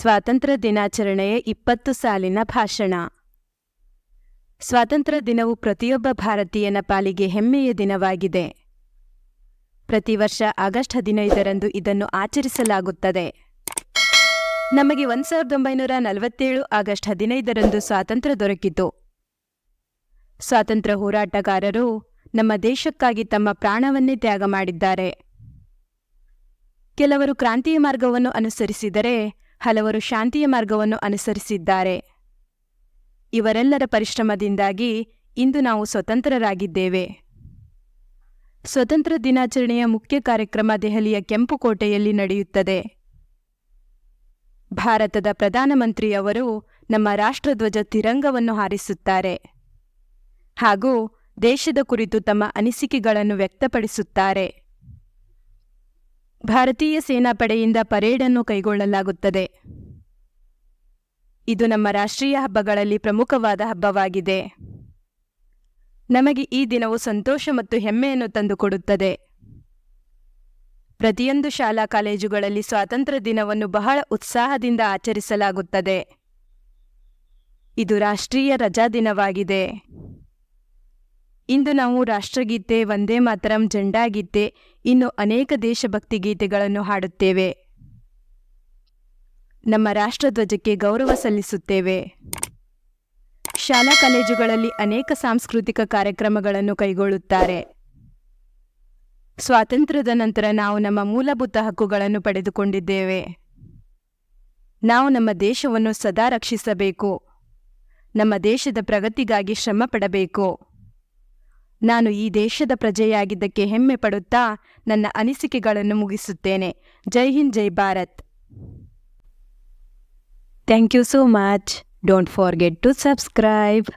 ಸ್ವಾತಂತ್ರ್ಯ ದಿನಾಚರಣೆಯ ಇಪ್ಪತ್ತು ಸಾಲಿನ ಭಾಷಣ. ಸ್ವಾತಂತ್ರ್ಯ ದಿನವು ಪ್ರತಿಯೊಬ್ಬ ಭಾರತೀಯನ ಪಾಲಿಗೆ ಹೆಮ್ಮೆಯ ದಿನವಾಗಿದೆ. ಪ್ರತಿ ವರ್ಷ ಆಗಸ್ಟ್ ಹದಿನೈದರಂದು ಇದನ್ನು ಆಚರಿಸಲಾಗುತ್ತದೆ. ನಮಗೆ ಒಂದು ಸಾವಿರದ ಒಂಬೈನೂರ ನಲವತ್ತೇಳು ಆಗಸ್ಟ್ ಹದಿನೈದರಂದು ಸ್ವಾತಂತ್ರ್ಯ ದೊರಕಿತು. ಸ್ವಾತಂತ್ರ್ಯ ಹೋರಾಟಗಾರರು ನಮ್ಮ ದೇಶಕ್ಕಾಗಿ ತಮ್ಮ ಪ್ರಾಣವನ್ನೇ ತ್ಯಾಗ ಮಾಡಿದ್ದಾರೆ. ಕೆಲವರು ಕ್ರಾಂತಿಯ ಮಾರ್ಗವನ್ನು ಅನುಸರಿಸಿದರೆ ಹಲವರು ಶಾಂತಿಯ ಮಾರ್ಗವನ್ನು ಅನುಸರಿಸಿದ್ದಾರೆ. ಇವರೆಲ್ಲರ ಪರಿಶ್ರಮದಿಂದಾಗಿ ಇಂದು ನಾವು ಸ್ವತಂತ್ರರಾಗಿದ್ದೇವೆ. ಸ್ವತಂತ್ರ ದಿನಾಚರಣೆಯ ಮುಖ್ಯ ಕಾರ್ಯಕ್ರಮ ದೆಹಲಿಯ ಕೆಂಪುಕೋಟೆಯಲ್ಲಿ ನಡೆಯುತ್ತದೆ. ಭಾರತದ ಪ್ರಧಾನಮಂತ್ರಿಯವರು ನಮ್ಮ ರಾಷ್ಟ್ರಧ್ವಜ ತಿರಂಗವನ್ನು ಹಾರಿಸುತ್ತಾರೆ. ಹಾಗೂ ದೇಶದ ಕುರಿತು ತಮ್ಮ ಅನಿಸಿಕೆಗಳನ್ನು ವ್ಯಕ್ತಪಡಿಸುತ್ತಾರೆ. ಭಾರತೀಯ ಸೇನಾಪಡೆಯಿಂದ ಪರೇಡನ್ನು ಕೈಗೊಳ್ಳಲಾಗುತ್ತದೆ. ಇದು ನಮ್ಮ ರಾಷ್ಟ್ರೀಯ ಹಬ್ಬಗಳಲ್ಲಿ ಪ್ರಮುಖವಾದ ಹಬ್ಬವಾಗಿದೆ. ನಮಗೆ ಈ ದಿನವು ಸಂತೋಷ ಮತ್ತು ಹೆಮ್ಮೆಯನ್ನು ತಂದುಕೊಡುತ್ತದೆ. ಪ್ರತಿಯೊಂದು ಶಾಲಾ ಕಾಲೇಜುಗಳಲ್ಲಿ ಸ್ವಾತಂತ್ರ್ಯ ದಿನವನ್ನು ಬಹಳ ಉತ್ಸಾಹದಿಂದ ಆಚರಿಸಲಾಗುತ್ತದೆ. ಇದು ರಾಷ್ಟ್ರೀಯ ರಜಾ ದಿನವಾಗಿದೆ. ಇಂದು ನಾವು ರಾಷ್ಟ್ರಗೀತೆ ವಂದೇ ಮಾತರಂ ಜೆಂಡಾಗೀತೆ, ಇನ್ನು ಅನೇಕ ದೇಶಭಕ್ತಿ ಗೀತೆಗಳನ್ನು ಹಾಡುತ್ತೇವೆ. ನಮ್ಮ ರಾಷ್ಟ್ರಧ್ವಜಕ್ಕೆ ಗೌರವ ಸಲ್ಲಿಸುತ್ತೇವೆ. ಶಾಲಾ ಕಾಲೇಜುಗಳಲ್ಲಿ ಅನೇಕ ಸಾಂಸ್ಕೃತಿಕ ಕಾರ್ಯಕ್ರಮಗಳನ್ನು ಕೈಗೊಳ್ಳುತ್ತಾರೆ. ಸ್ವಾತಂತ್ರ್ಯದ ನಂತರ ನಾವು ನಮ್ಮ ಮೂಲಭೂತ ಹಕ್ಕುಗಳನ್ನು ಪಡೆದುಕೊಂಡಿದ್ದೇವೆ. ನಾವು ನಮ್ಮ ದೇಶವನ್ನು ಸದಾ ರಕ್ಷಿಸಬೇಕು. ನಮ್ಮ ದೇಶದ ಪ್ರಗತಿಗಾಗಿ ಶ್ರಮ ಪಡಬೇಕು. ನಾನು ಈ ದೇಶದ ಪ್ರಜೆಯಾಗಿದ್ದಕ್ಕೆ ಹೆಮ್ಮೆ ಪಡುತ್ತಾ ನನ್ನ ಅನಿಸಿಕೆಗಳನ್ನು ಮುಗಿಸುತ್ತೇನೆ. ಜೈ ಹಿಂದ್, ಜೈ Bharat. Thank you so much don't forget to subscribe